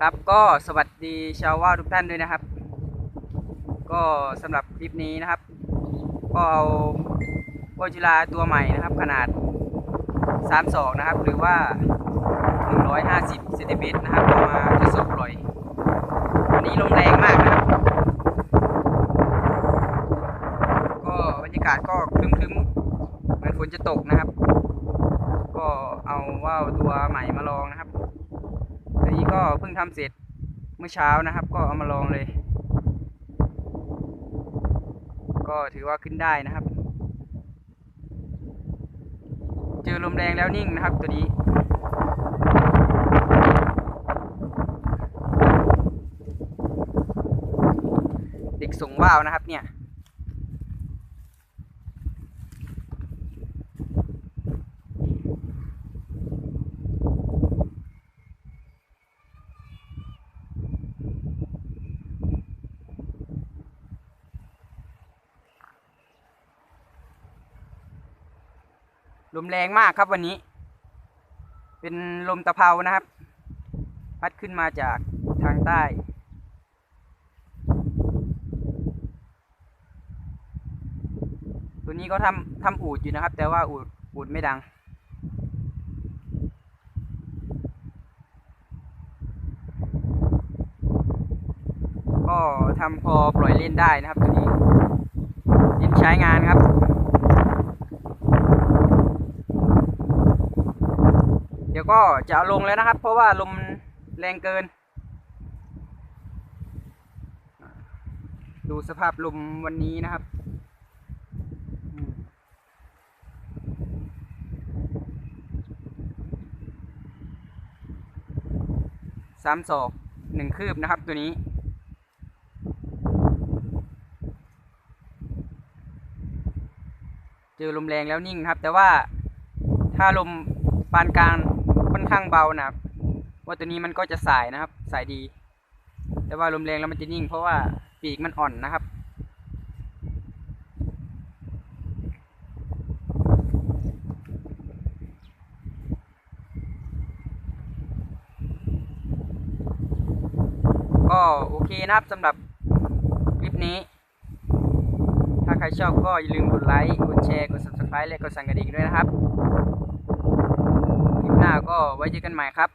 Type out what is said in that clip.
ครับก็สวัสดีชาวว่าทุกท่านด้วยนะครับ ก็สำหรับคลิปนี้นะครับ ก็เอาโกจิลาตัวใหม่นะครับ ขนาด 32 นะครับ หรือว่า 150เซนติเมตรนะครับเอามาทดสอบปล่อยวันนี้ลมแรงมากนะครับ ก็บรรยากาศก็ครึ้มๆเหมือนฝนจะตกนะครับ ก็เอาว่าวตัวใหม่มาลองนะครับ อันนี้ก็เพิ่งทำเสร็จเมื่อเช้านะครับ ก็เอามาลองเลย ก็ถือว่าขึ้นได้นะครับ เจอลมแรงแล้วนิ่งนะครับตัวนี้เด็กส่งว่าวนะครับเนี่ย ลมแรงมากครับวันนี้ เป็นลมตะเภานะครับ พัดขึ้นมาจากทางใต้ ตัวนี้ก็ทำทำอูดอยู่นะครับ แต่ว่าอูดอูดไม่ดังก็ทำพอปล่อยเล่นได้นะครับตัวนี้เล่นใช้งานครับ เดี๋ ยวก็จะเอาลงแล้วนะครับ เพราะว่าลมแรงเกิน ดูสภาพลมวันนี้นะครับสามศอกหนึ่งคืบนะครับตัวนี้เจอลมแรงแล้วนิ่งครับ แต่ว่าถ้าลมปานกลาง อนข้างเบานะครับ ว่าตัวนี้มันก็จะสายนะครับ สายดี แต่ว่าลมแรงแล้วมันจะนิ่ง เพราะว่าปีกมันอ่อนนะครับ ก็โอเคนะครับสำหรับคลิปนี้ ถ้าใครชอบก็อย่าลืมกดไลค์ กดแชร์ กด subscribe และกดสั่นกระดิ่งด้วยนะครับ ก็ไว้เจอกันใหม่ครับ